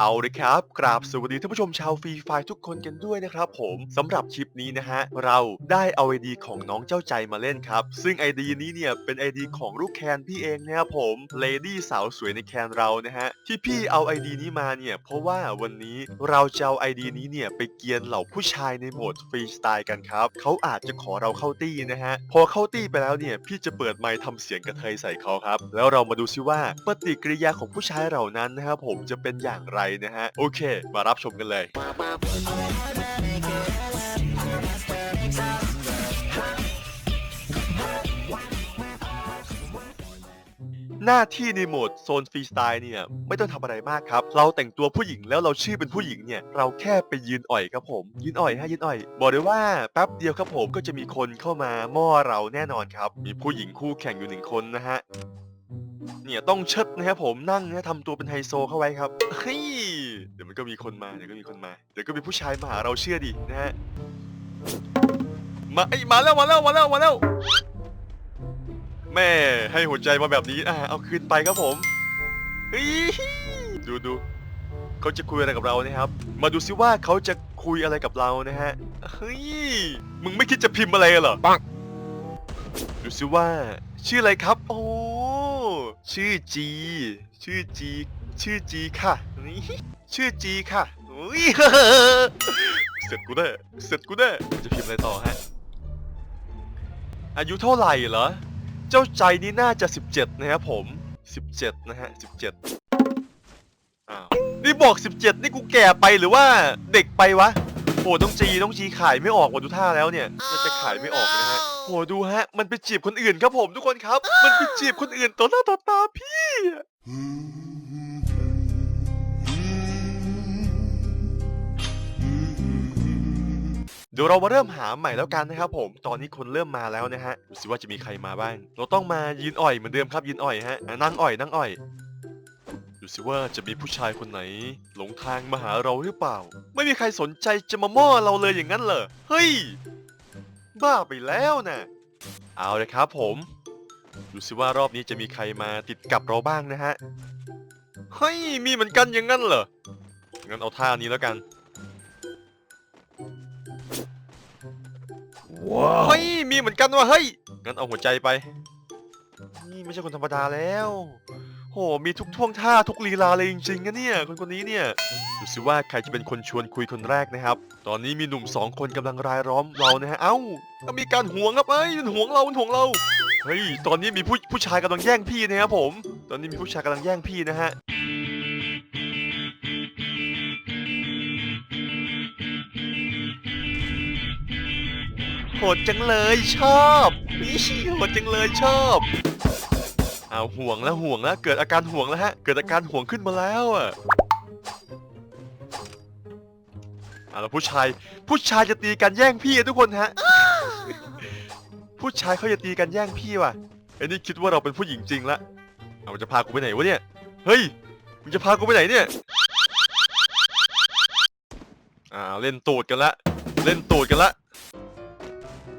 เอาเลยครับกราบสวัสดีท่านผู้ชมชาวฟรีไฟทุกคนกันด้วยนะครับผมสำหรับคลิปนี้นะฮะ เราได้เอาไอดีของน้องเจ้าใจมาเล่นครับ ซึ่งไอดีนี้เนี่ยเป็นไอดีของลูกแคนพี่เองนะครับผมเลดี้สาวสวยในแคนเรานะฮะ ที่พี่เอาไอดีนี้มาเนี่ย เพราะว่าวันนี้เราจะเอาไอดีนี้เนี่ยไปเกียนเหล่าผู้ชายในโหมดฟรีสไตล์กันครับเขาอาจจะขอเราเข้าตี้นะฮะพอเข้าตี้ไปแล้วเนี่ยพี่จะเปิดไมค์ทำเสียงกระเทยใส่เขาครับแล้วเรามาดูซิว่าปฏิกิริยาของผู้ชายเหล่านั้นนะครับผมจะเป็นอย่างไรนะฮะ โอเค มารับชมกันเลย หน้าที่ในโหมดโซนฟรีสไตล์เนี่ยไม่ต้องทำอะไรมากครับ เราแต่งตัวผู้หญิงแล้วเราชื่อเป็นผู้หญิงเนี่ยเราแค่ไปยืนอ่อยครับผม ยืนอ่อยฮะยืนอ่อย บอกเลยว่าแป๊บเดียวครับผมก็จะมีคนเข้ามาม่อเราแน่นอนครับ มีผู้หญิงคู่แข่งอยู่หนึ่งคนนะฮะ เนี่ยต้องเชิดนะครับผมนั่งนะทำตัวเป็นไฮโซเข้าไว้ครับเฮ้ยเดี๋ยวมันก็มีคนมาเดี๋ยวก็มีคนมาเดี๋ยวก็มีผู้ชายมาหาเราเชื่อดินะฮะมาไอยมาแล้วมาแล้วมาแล้วมาแล้ว แม่ให้หัวใจมาแบบนี้อะเอาคืนไปครับผมเฮ้ยดูดูเขาจะคุยอะไรกับเรานะครับ มาดูซิว่าเขาจะคุยอะไรกับเรานะฮะเฮ้ยมึงไม่คิดจะพิมพ์อะไรเหรอปังดูซิว่า ชื่ออะไรครับ โอ้ ชื่อจี ชื่อจี ชื่อจีค่ะนี่ชื่อจีค่ะอุ้ยเสร็จกูแน่เสร็จกูแน่จะพิมพ์อะไรต่อฮะ อายุเท่าไหร่เหรอ เจ้าใจนี่น่าจะ 17 นะครับผม 17 นะฮะ 17อ้าวนี่บอก 17 นี่กูแก่ไปหรือว่าเด็กไปวะโหน้องจีน้องจีขายไม่ออกว่ะดูท่าแล้วเนี่ยน่าจะขายไม่ออกนะฮะ โหดูฮะ มันไปจีบคนอื่นครับผมทุกคนครับ มันไปจีบคนอื่นต่อหน้าต่อตาพี่อะเดี๋ยวเรามาเริ่มหาใหม่แล้วกันนะครับผม ตอนนี้คนเริ่มมาแล้วนะฮะดูสิว่าจะมีใครมาบ้าง เราต้องมายืนอ่อยเหมือนเดิมครับยืนอ่อยฮะอะนั่งอ่อยนั่งอ่อย ดูสิว่าจะมีผู้ชายคนไหน หลงทางมาหาเราหรือเปล่า ไม่มีใครสนใจจะมาม่อเราเลยอย่างนั้นเหรอ เฮ้ย บ้าไปแล้วนะเอาเลยครับผม ดูสิว่ารอบนี้จะมีใครมาติดกับเราบ้างนะฮะ เฮ้ย มีเหมือนกันอย่างนั้นเหรอ งั้นเอาท่านี้แล้วกัน เฮ้ย มีเหมือนกันว่ะเฮ้ย งั้นเอาหัวใจไป นี่ไม่ใช่คนธรรมดาแล้วโหมีทุกท่วงท่าทุกลีลาเลยจริงๆนะเนี่ยคนคนนี้เนี่ยดูสิว่าใครจะเป็นคนชวนคุยคนแรกนะครับ ตอนนี้มีหนุ่มสองคนกำลังรายล้อมเรานะฮะเอ้าก็มีการห่วงครับเอ้ยมันห่วงเรามันห่วงเราเฮ้ยตอนนี้มีผู้ผู้ชายกำลังแย่งพี่นะครับผม ตอนนี้มีผู้ชายกำลังแย่งพี่นะฮะโหดจังเลยชอบโหดจังเลยชอบ เอาวห่วงแล้วห่วงแล้วเกิดอาการห่วงแล้วฮะ เกิดอาการห่วงขึ้นมาแล้วอะเอาแล้วผู้ชาย ผู้ชายจะตีกันแย่งพี่อะทุกคนฮะ ผู้ชายเขาจะตีกันแย่งพี่ว่ะไอ้นี่คิดว่าเราเป็นผู้หญิงจริงละเอามันจะพากูไปไหนวะเนี่ย เฮ้ยมันจะพากูไปไหนเนี่ยอ่าเล่นตูดกันละ เล่นตูดกันละ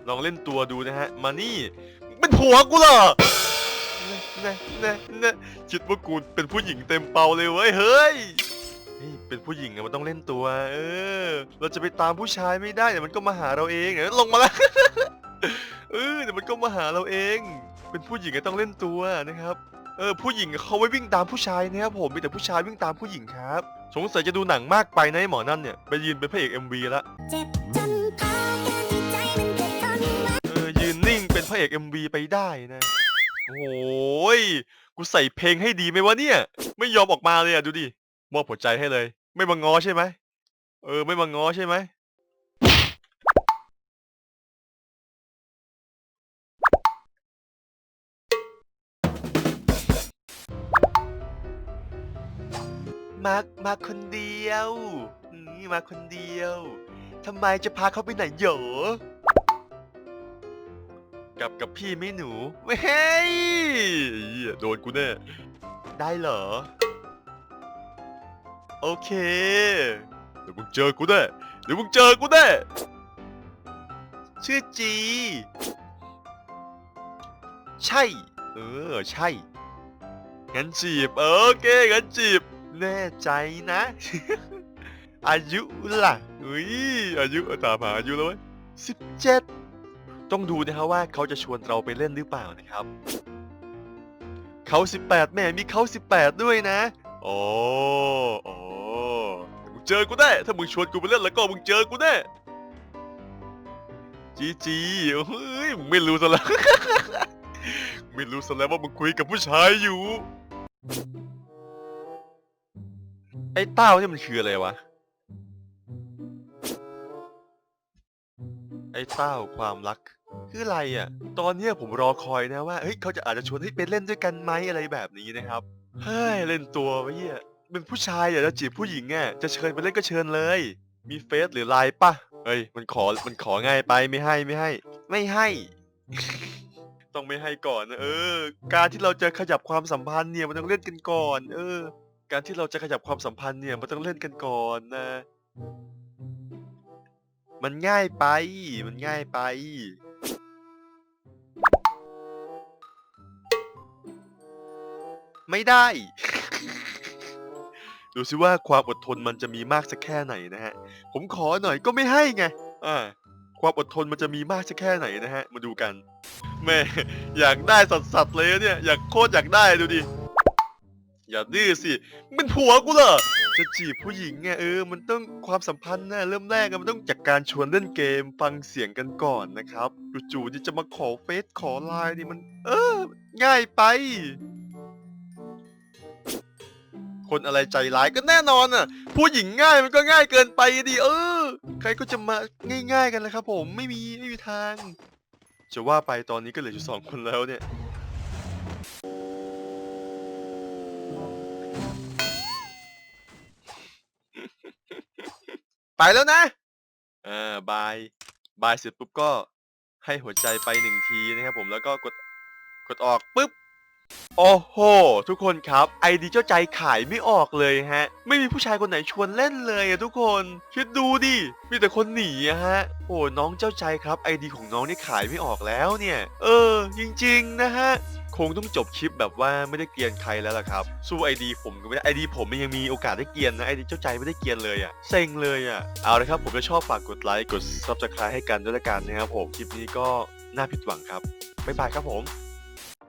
ลองเล่นตัวดูนะฮะ มานี่เป็นผัวกูเหรอ นะนะนะคิดว่ากูเป็นผู้หญิงเต็มเปาเลยเว้ยเฮ้ยเฮ้ยเป็นผู้หญิงอะมันต้องเล่นตัว เออ เราจะไปตามผู้ชายไม่ได้เดี๋ยวมันก็มาหาเราเองเดี๋ยวลงมาแล้ว เออเดี๋ยวมันก็มาหาเราเอง เป็นผู้หญิงก็ต้องเล่นตัวนะครับ เออผู้หญิงเขาไว้วิ่งตามผู้ชายนะครับผมมีแต่ผู้ชายวิ่งตามผู้หญิงครับ สงสัยจะดูหนังมากไปนะไอ้หมอนั่นเนี่ยไปยืนเป็นพระเอก MV ละเจ็บจนพากันที่ใจมันเกิดทนไว้เออยืนนิ่งเป็นพระเอก MV ไปได้นะ โอ้ยกูใส่เพลงให้ดีไหมวะเนี่ย ไม่ยอมออกมาเลยอะดูดิมอบหัวใจให้เลย ไม่มางอใช่ไหมเออ ไม่มางอใช่ไหมมามาคนเดียว นี่มาคนเดียวทำไมจะพาเขาไปไหนเหรอ กับกับพี่ไม่หนูเฮ้ยเหี้ยโดนกูแน่ได้เหรอ โอเคเดี๋ยวมึงเจอกูแน่เดี๋ยวมึงเจอกูแน่ชื่อจี ใช่ เออ ใช่งั้นจีบโอเคงั้นจีบ แน่ใจนะ อายุล่ะอุ้ยอายุตามหาอายุแล้วเว้ยสิบเจ็ด ต้องดูนะครับว่าเขาจะชวนเราไปเล่นหรือเปล่านะครับ เขาสิบแปดแม่มีเขาสิบแปดด้วยนะอ๋ออ๋อมึงเจอกูแน่ ถ้ามึงชวนกูไปเล่นแล้วก็มึงเจอกูแน่ จีจีเฮ้ย มึงไม่รู้ซะแล้ว ไม่รู้ซะแล้วว่ามึงคุยกับผู้ชายอยู่ ไอ้เต้าเนี่ยมันคืออะไรวะ ไอ้เต้าความรัก คืออะไรอะ ตอนเนี้ยผมรอคอยนะว่าเฮ้ยเขาจะอาจจะชวนให้ไปเล่นด้วยกันไหมอะไรแบบนี้นะครับเฮ้ยเล่นตัวไว้เหี้ยเป็นผู้ชายอยากจะจีบผู้หญิงอะจะเชิญไปเล่นก็เชิญเลย มีเฟซหรือไลน์ปะเฮ้ยมันขอมันของ่ายไปไม่ให้ไม่ให้ ไม่ให้ ต้องไม่ให้ก่อนนะเออ การที่เราจะขยับความสัมพันธ์เนี่ยมันต้องเล่นกันก่อน เออ การที่เราจะขยับความสัมพันธ์เนี่ยมันต้องเล่นกันก่อนนะ มันง่ายไป มันง่ายไป ไม่ได้ ดูสิว่าความอดทนมันจะมีมากสักแค่ไหนนะฮะ ผมขอหน่อยก็ไม่ให้ไงอ่าความอดทนมันจะมีมากสักแค่ไหนนะฮะ มาดูกันแม่อยากได้สัสๆเลยเนี่ย อยากโคตรอยากได้ดูดิ อย่าดื้อสิมึงเป็นผัวกูเหรอจะจีบผู้หญิงไงเออ มันต้องความสัมพันธ์นะเริ่มแรกมันต้องจากการชวนเล่นเกมฟังเสียงกันก่อนนะครับจู่ๆจะมาขอเฟซขอไลน์นี่มัน เออ ง่ายไป คนอะไรใจร้ายก็แน่นอนอะ ผู้หญิงง่ายมันก็ง่ายเกินไปดิเออ ใครก็จะมาง่าย ๆ กันเลยครับ ผมไม่มีไม่มีทาง จะว่าไปตอนนี้ก็เหลืออยู่สองคนแล้วเนี่ยไปแล้วนะอ่าบาย บายเสร็จปุ๊บก็ให้หัวใจไปหนึ่งทีนะครับผมแล้วก็กด กดออกปุ๊บ โอ้โห ทุกคนครับไอดีเจ้าใจขายไม่ออกเลยฮะ ไม่มีผู้ชายคนไหนชวนเล่นเลยอะทุกคน คิดดูดิ มีแต่คนหนีอะฮะ โอ้น้องเจ้าใจครับไอดีของน้องนี่ขายไม่ออกแล้วเนี่ย เออ จริง ๆ นะฮะ คงต้องจบคลิปแบบว่าไม่ได้เกียนใครแล้วล่ะครับ สู้ไอดีผมก็ไม่ได้ไอดีผมมันยังมีโอกาสได้เกียนนะไอดีเจ้าใจไม่ได้เกียนเลยอะ่ะเซ็งเลยอะ่ะเอาละครับผมจะชอบฝากกดไลค์กด subscribe ให้กันด้วยละกันนะครับผมคลิปนี้ก็น่าผิดหวังครับบ๊ายบายครับผม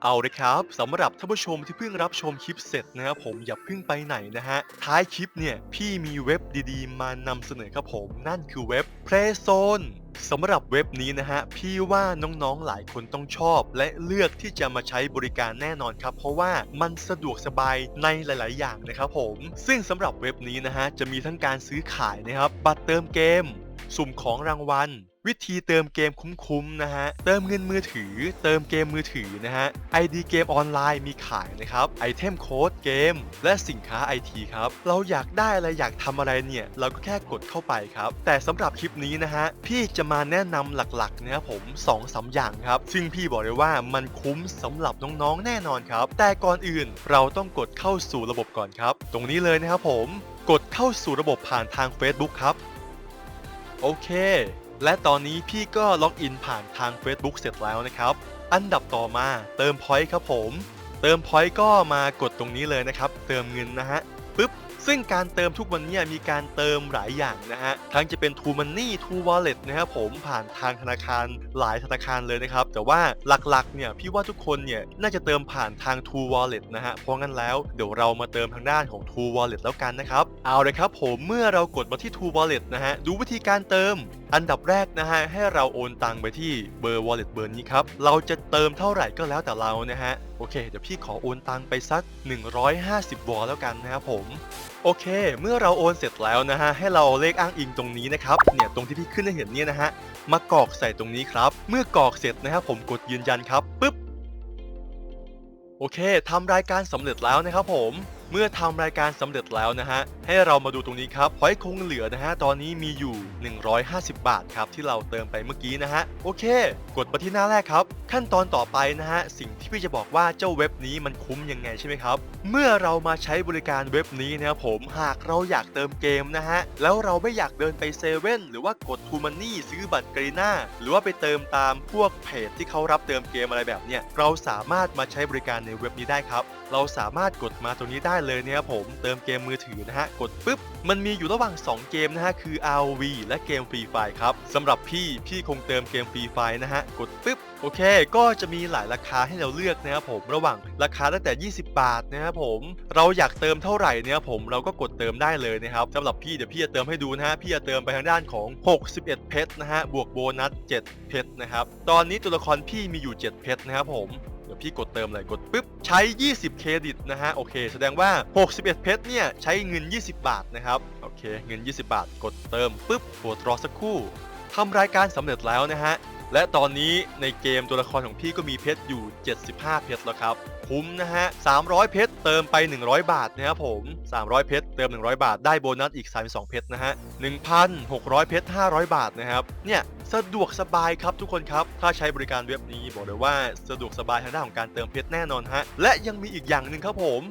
เอาเลยครับสำหรับท่านผู้ชมที่เพิ่งรับชมคลิปเสร็จนะครับผมอย่าเพิ่งไปไหนนะฮะ ท้ายคลิปเนี่ยพี่มีเว็บดีๆ มานำเสนอครับผม นั่นคือเว็บ Playzone สำหรับเว็บนี้นะฮะ พี่ว่าน้องๆหลายคนต้องชอบ และเลือกที่จะมาใช้บริการแน่นอนครับ เพราะว่ามันสะดวกสบายในหลาย ๆ อย่างนะครับผม ซึ่งสำหรับเว็บนี้นะฮะจะมีทั้งการซื้อขายนะครับ บัตรเติมเกม สุ่มของรางวัล วิธีเติมเกมคุ้มๆนะฮะ เติมเงินมือถือ เติมเกมมือถือนะฮะ ID เกมออนไลน์มีขายนะครับ ไอเทมโค้ดเกม และสินค้า IT ครับ เราอยากได้อะไรอยากทำอะไรเนี่ย เราก็แค่กดเข้าไปครับ แต่สำหรับคลิปนี้นะฮะ พี่จะมาแนะนำหลักๆนะครับผม2อสาอย่างครับ ซึ่งพี่บอกเลยว่ามันคุ้มสำหรับน้องๆแน่นอนครับ แต่ก่อนอื่นเราต้องกดเข้าสู่ระบบก่อนครับ ตรงนี้เลยนะครับผม กดเข้าสู่ระบบผ่านทาง Facebook ครับ โอเค และตอนนี้พี่ก็ล็อกอินผ่านทาง Facebook เสร็จแล้วนะครับ อันดับต่อมาเติมพอยต์ครับผม เติมพอยต์ก็มากดตรงนี้เลยนะครับ เติมเงินนะฮะปึ๊บ ซึ่งการเติมทุกวันนี้มีการเติมหลายอย่างนะฮะ ทั้งจะเป็น True Money True Wallet นะครับผมผ่านทางธนาคารหลายธนาคารเลยนะครับ แต่ว่าหลักๆเนี่ยพี่ว่าทุกคนเนี่ยน่าจะเติมผ่านทาง True Wallet นะฮะ เพราะงั้นแล้วเดี๋ยวเรามาเติมทางด้านของ True Wallet แล้วกันนะครับ เอาเลยครับผมเมื่อเรากดมาที่ True Wallet นะฮะ ดูวิธีการเติมอันดับแรกนะฮะให้เราโอนตังไปที่เบอร์ wallet เบอร์นี้ครับ เราจะเติมเท่าไหร่ก็แล้วแต่เรานะฮะ โอเค เดี๋ยวพี่ขอโอนตังไปสัก 150 วอลแล้วกันนะครับผม โอเค เมื่อเราโอนเสร็จแล้วนะฮะ ให้เราเลขอ้างอิงตรงนี้นะครับ เนี่ยตรงที่พี่ขึ้นให้เห็นเนี่ยนะฮะ มากรอกใส่ตรงนี้ครับ เมื่อกรอกเสร็จนะครับผมกดยืนยันครับ ปึ๊บ โอเคทำรายการสำเร็จแล้วนะครับผม เมื่อทำรายการสำเร็จแล้วนะฮะ ให้เรามาดูตรงนี้ครับพอยคงเหลือนะฮะ ตอนนี้มีอยู่ 150 บาทครับ ที่เราเติมไปเมื่อกี้นะฮะ โอเค กดมาที่หน้าแรกครับ ขั้นตอนต่อไปนะฮะ สิ่งที่พี่จะบอกว่าเจ้าเว็บนี้มันคุ้มยังไงใช่ไหมครับ เมื่อเรามาใช้บริการเว็บนี้นะครับผม หากเราอยากเติมเกมนะฮะ แล้วเราไม่อยากเดินไปเซเว่นหรือว่ากดทูมันนี่ซื้อบัตรกรีน่าหรือว่าไปเติมตามพวกเพจที่เขารับเติมเกมอะไรแบบเนี้ย เราสามารถมาใช้บริการในเว็บนี้ได้ครับ เราสามารถกดมาตรงนี้ได้เลยนะครับผมเติมเกมมือถือนะฮะกดปุ๊บมันมีอยู่ระหว่าง 2 เกมนะฮะคือ ROV และเกม Free Fire ครับสำหรับพี่พี่คงเติมเกม Free Fire นะฮะกดปุ๊บโอเค ก็จะมีหลายราคาให้เราเลือกนะครับผมระหว่างราคาตั้งแต่ 20 บาทนะครับผมเราอยากเติมเท่าไหร่เนี่ยผมเราก็กดเติมได้เลยนะครับสำหรับพี่เดี๋ยวพี่จะเติมให้ดูนะฮะพี่จะเติมไปทางด้านของ 61 เพชรนะฮะบวกโบนัส 7 เพชรนะครับตอนนี้ตัวละครพี่มีอยู่ 7 เพชรนะครับผม ดี๋ยวพี่กดเติมเลยกดปุ๊บใช้ 20 เครดิตนะฮะโอเค แสดงว่า 61 เพชรเนี่ยใช้เงิน 20 บาทนะครับโอเคเงิน 20 บาท กดเติมปุ๊บโปรดรอสักครู่ทำรายการสำเร็จแล้วนะฮะและตอนนี้ในเกมตัวละครของพี่ก็มีเพชรอยู่ 75 เพชรแล้วครับ คุ้มนะฮะ 300 เพชรเติมไป 100 บาทนะครับผม 300 เพชรเติม 100 บาท ได้โบนัสอีก 32 เพชรนะฮะ 1,600 เพชร 500 บาทนะครับ เนี่ยสะดวกสบายครับทุกคนครับ ถ้าใช้บริการเว็บนี้บอกเลยว่าสะดวกสบายทางด้านของการเติมเพชรแน่นอนฮะ และยังมีอีกอย่างหนึ่งครับผม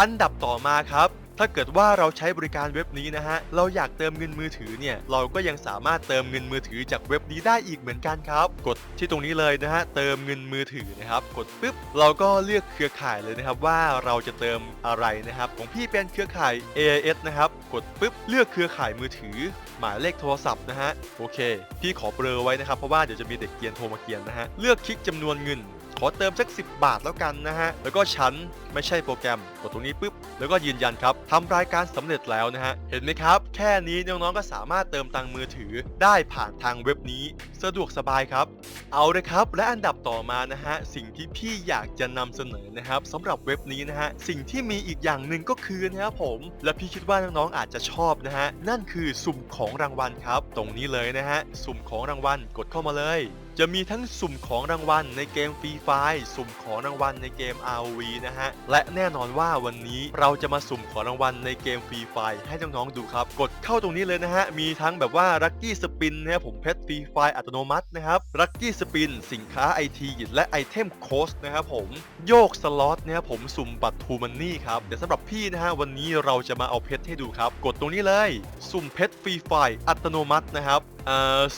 อันดับต่อมาครับ ถ้าเกิดว่าเราใช้บริการเว็บนี้นะฮะ เราอยากเติมเงินมือถือเนี่ย เราก็ยังสามารถเติมเงินมือถือจากเว็บนี้ได้อีกเหมือนกันครับ กดที่ตรงนี้เลยนะฮะ เติมเงินมือถือนะครับ กดปุ๊บ เราก็เลือกเครือข่ายเลยนะครับว่าเราจะเติมอะไรนะครับ ของพี่เป็นเครือข่าย AIS นะครับ กดปุ๊บ เลือกเครือข่ายมือถือ หมายเลขโทรศัพท์นะฮะ โอเค พี่ขอเบลอไว้นะครับ เพราะว่าเดี๋ยวจะมีเด็กเกียนโทรมาเกียนนะฮะ เลือกคลิกจำนวนเงิน อเติมสัก 10 บาทแล้วกันนะฮะ แล้วก็ชั้นไม่ใช่โปรแกรม กดตรงนี้ปุ๊บ แล้วก็ยืนยันครับทำรายการสำเร็จแล้วนะฮะ เห็นไหมครับ แค่นี้น้องๆก็สามารถเติมตังค์มือถือได้ผ่านทางเว็บนี้ สะดวกสบายครับ เอาเลยครับ และอันดับต่อมานะฮะ สิ่งที่พี่อยากจะนำเสนอนะครับสำหรับเว็บนี้นะฮะ สิ่งที่มีอีกอย่างหนึ่งก็คือนะครับผม และพี่คิดว่าน้องๆอาจจะชอบนะฮะ นั่นคือสุ่มของรางวัลครับ ตรงนี้เลยนะฮะ สุ่มของรางวัล กดเข้ามาเลย จะมีทั้งสุ่มของรางวัลในเกมฟรีไฟสุ่มของรางวัลในเกม ROV นะฮะ และแน่นอนว่าวันนี้เราจะมาสุ่มของรางวัลในเกมฟรีไฟให้น้องๆดูครับ กดเข้าตรงนี้เลยนะฮะ มีทั้งแบบว่าลัคกี้สปินนะครับผมเพชรฟรีไฟอัตโนมัตินะครับลัคกี้สปินสินค้าไอทีและไอเทมโค้ชนะครับผมโยกสล็อตนะครับผมสุ่มบัตรทูมันนี่ครับแต่สำหรับพี่นะฮะวันนี้เราจะมาเอาเพชรให้ดูครับ กดตรงนี้เลย สุ่มเพชรฟรีไฟอัตโนมัตินะครับ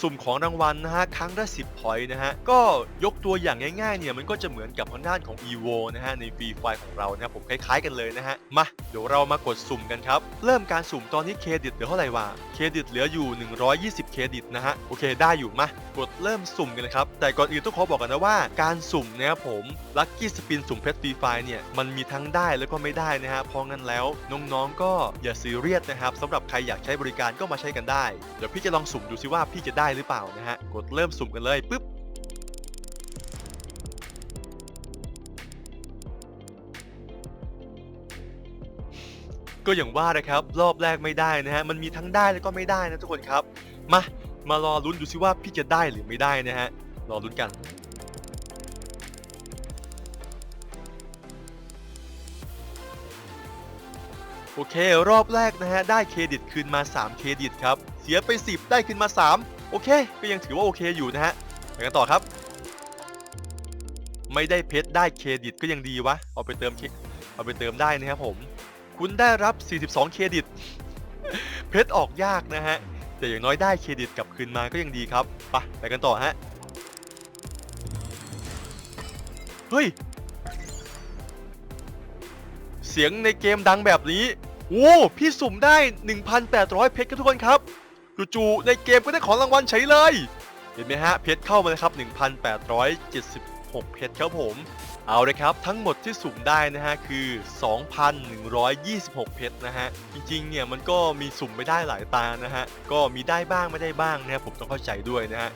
สุ่มของรางวัลนะฮะครั้งละ10พอยต์นะฮะก็ยกตัวอย่างง่ายๆเนี่ยมันก็จะเหมือนกับทางด้านของ EVO นะฮะในฟรีไฟของเรานะครับผมคล้ายๆกันเลยนะฮะมาเดี๋ยวเรามากดสุ่มกันครับ เริ่มการสุ่มตอนนี้เครดิตเหลือเท่าไหร่วะเครดิตเหลืออยู่ 120 เครดิตนะฮะโอเคได้อยู่มากดเริ่มสุ่มกันเลยครับแต่ก่อนอื่นต้องขอบอกกันนะว่าการสุ่มนะครับผมลัคกี้สปินสุ่มเพชรฟรีไฟเนี่ยมันมีทั้งได้แล้วก็ไม่ได้นะฮะเพราะงั้นแล้วน้องๆก็อย่าซีเรียสนะครับสำหรับใครอยากใช้บริการก็มาใช้กันได้เดี๋ยวพี่จะลองสุ่มดูซิว่าว่าพี่จะได้หรือเปล่านะฮะ กดเริ่มสุ่มกันเลยปุ๊บ ก็อย่างว่านะครับ รอบแรกไม่ได้นะฮะ มันมีทั้งได้แล้วก็ไม่ได้นะทุกคนครับ มา มารอลุ้นดูซิว่าพี่จะได้หรือไม่ได้นะฮะ รอลุ้นกันโอเค รอบแรกนะฮะ ได้เครดิตคืนมา 3 เครดิตครับ เสียไป 10 ได้คืนมา 3 โอเค ก็ยังถือว่าโอเคอยู่นะฮะไปกันต่อครับ ไม่ได้เพชรได้เครดิตก็ยังดีวะ เอาไปเติมเคเอาไปเติมได้นะครับผม คุณได้รับ 42 เครดิต เพชรออกยากนะฮะ แต่อย่างน้อยได้เครดิตกลับคืนมาก็ยังดีครับไปไปกันต่อฮะ เฮ้ย เสียงในเกมดังแบบนี้โอ้พี่สุ่มได้ 1,800 เพชรครับทุกคนครับ จู่ๆในเกมก็ได้ของรางวัลเฉยเลย เห็นไหมฮะ เพชรเข้ามาเลยครับ 1,876 เพชรครับผม เอาเลยครับ ทั้งหมดที่สุ่มได้นะฮะ คือ 2,126 เพชรนะฮะ จริงๆ เนี่ยมันก็มีสุ่มไม่ได้หลายตานะฮะ ก็มีได้บ้างไม่ได้บ้างนะผมต้องเข้าใจด้วยนะฮะ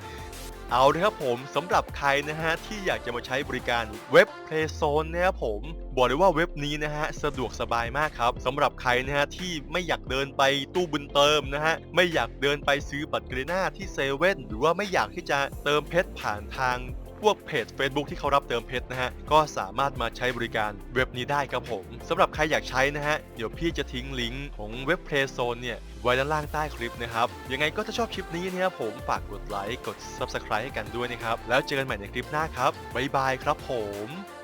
เอาเลยครับผมสำหรับใครนะฮะที่อยากจะมาใช้บริการเว็บ Playzone นะครับผมบอกเลยว่าเว็บนี้นะฮะสะดวกสบายมากครับสำหรับใครนะฮะที่ไม่อยากเดินไปตู้บุญเติมนะฮะไม่อยากเดินไปซื้อบัตรเกรนาที่เซเว่นหรือว่าไม่อยากที่จะเติมเพชรผ่านทาง พวกเพจ Facebook ที่เขารับเติมเพชรนะฮะ ก็สามารถมาใช้บริการเว็บนี้ได้ครับผมสำหรับใครอยากใช้นะฮะ เดี๋ยวพี่จะทิ้งลิงก์ของเว็บ Playzone เนี่ยไว้ด้านล่างใต้คลิปนะครับ ยังไงก็ถ้าชอบคลิปนี้นะครับผมฝากกดไลค์กด Subscribe ให้กันด้วยนะครับ แล้วเจอกันใหม่ในคลิปหน้าครับบ๊ายบายครับผม